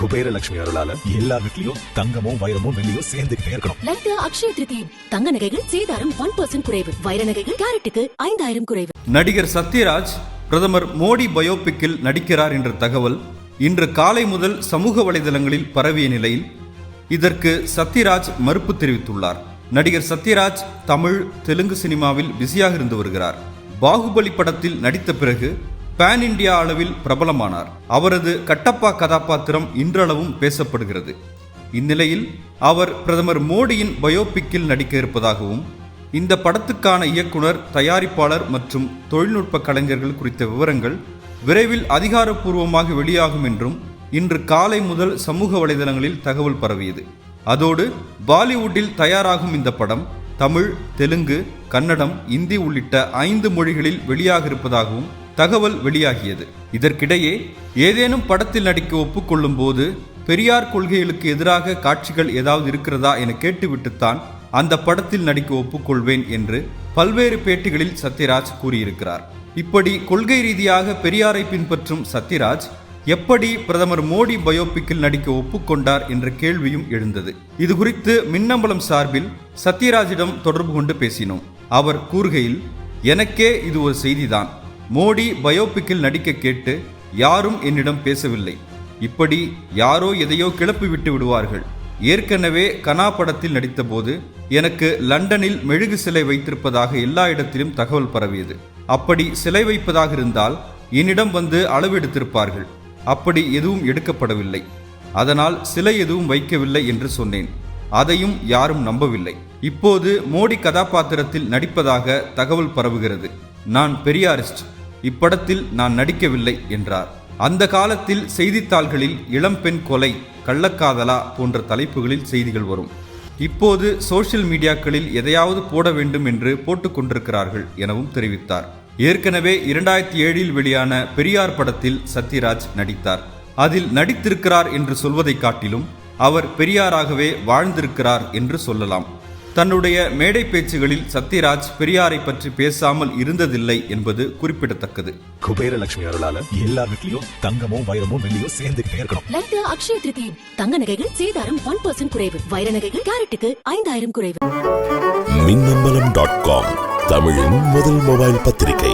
குபேரலட்சுமி அருளால எல்லா வீட்லயும் தங்கமும் வைரமும் வெள்ளியும் சேர்ந்துகிட்டே இருக்கணும். லட்டு அக்ஷய திருதி. தங்க நகைகள் சேதாரம் ஒன் பர்சன்ட் குறைவு. வைர நகைகள் கேரட்டுக்கு ஐந்தாயிரம் குறைவு. நடிகர் சத்யராஜ் பிரதமர் மோடி பயோபிக்கில் நடிக்கிறார் என்ற தகவல் இன்று காலை முதல் சமூக வலைதளங்களில் பரவிய நிலையில் இதற்கு சத்யராஜ் மறுப்பு தெரிவித்துள்ளார். நடிகர் சத்யராஜ் தமிழ் தெலுங்கு சினிமாவில் பிஸியாக இருந்து வருகிறார். பாகுபலி படத்தில் நடித்த பிறகு பேன் இந்தியா அளவில் பிரபலமானார். அவரது கட்டப்பா கதாபாத்திரம் இன்றளவும் பேசப்படுகிறது. இந்நிலையில் அவர் பிரதமர் மோடியின் பயோபிக்கில் நடிக்க இருப்பதாகவும் இந்த படத்துக்கான இயக்குனர் தயாரிப்பாளர் மற்றும் தொழில்நுட்ப கலைஞர்கள் குறித்த விவரங்கள் விரைவில் அதிகாரப்பூர்வமாக வெளியாகும் என்றும் இன்று காலை முதல் சமூக வலைதளங்களில் தகவல் பரவியது. அதோடு பாலிவுட்டில் தயாராகும் இந்த படம் தமிழ் தெலுங்கு கன்னடம் இந்தி உள்ளிட்ட ஐந்து மொழிகளில் வெளியாக இருப்பதாகவும் தகவல் வெளியாகியது. இதற்கிடையே ஏதேனும் படத்தில் நடிக்க ஒப்புக்கொள்ளும் போது பெரியார் கொள்கைகளுக்கு எதிராக காட்சிகள் ஏதாவது இருக்கிறதா என கேட்டுவிட்டுத்தான் அந்த படத்தில் நடிக்க ஒப்புக்கொள்வேன் என்று பல்வேறு பேட்டிகளில் சத்யராஜ் கூறியிருக்கிறார். இப்படி கொள்கை ரீதியாக பெரியாரை பின்பற்றும் சத்யராஜ் எப்படி பிரதமர் மோடி பயோபிக்கில் நடிக்க ஒப்புக்கொண்டார் என்ற கேள்வியும் எழுந்தது. இது குறித்து மின்னம்பலம் சார்பில் சத்யராஜிடம் தொடர்பு கொண்டு பேசினோம். அவர் கூறுகையில் எனக்கே இது ஒரு செய்திதான். மோடி பயோபிக்கில் நடிக்க கேட்டு யாரும் என்னிடம் பேசவில்லை. இப்படி யாரோ எதையோ கிளப்பி விட்டு விடுவார்கள். ஏற்கனவே கனா படத்தில் நடித்தபோது எனக்கு லண்டனில் மெழுகு சிலை வைத்திருப்பதாக எல்லா இடத்திலும் தகவல் பரவியது. அப்படி சிலை வைப்பதாக இருந்தால் என்னிடம் வந்து அளவெடுத்திருப்பார்கள் அப்படி எதுவும் எடுக்கப்படவில்லை. அதனால் சிலை எதுவும் வைக்கவில்லை என்று சொன்னேன். அதையும் யாரும் நம்பவில்லை. இப்போது மோடி கதாபாத்திரத்தில் நடிப்பதாக தகவல் பரவுகிறது. நான் பெரியாரிஸ்ட். இப்படத்தில் நான் நடிக்கவில்லை என்றார். அந்த காலத்தில் செய்தித்தாள்களில் இளம்பெண் கொலை கள்ளக்காதலா போன்ற தலைப்புகளில் செய்திகள் வரும். இப்போது சோஷியல் மீடியாக்களில் எதையாவது போட வேண்டும் என்று போட்டுக்கொண்டிருக்கிறார்கள் எனவும் தெரிவித்தார். ஏற்கனவே இரண்டாயிரத்தி ஏழில் வெளியான பெரியார் படத்தில் சத்யராஜ் நடித்தார். அதில் நடித்திருக்கிறார் என்று சொல்வதைக் காட்டிலும் அவர் பெரியாராகவே வாழ்ந்திருக்கிறார் என்று சொல்லலாம். தன்னுடைய மேடை பேச்சுகளில் சத்யராஜ் பெரியாரை பற்றி பேசாமல் இருந்ததில்லை என்பது குறிப்பிடத்தக்கது. குபேரலட்சுமி அருளால எல்லா வீட்லயும் தங்கமும் வைரமும் வெள்ளியும் சேர்ந்துகிட்டே இருக்கணும். லட்டு அக்ஷய திருதி தங்க நகைகள் சேதாரம் ஒன் பர்சன்ட் குறைவு. வைர நகைகள் கேரட்டுக்கு ஐந்தாயிரம் குறைவு. மின்னம்பலம் டாட் காம் தமிழின் முதல் மொபைல் பத்திரிகை.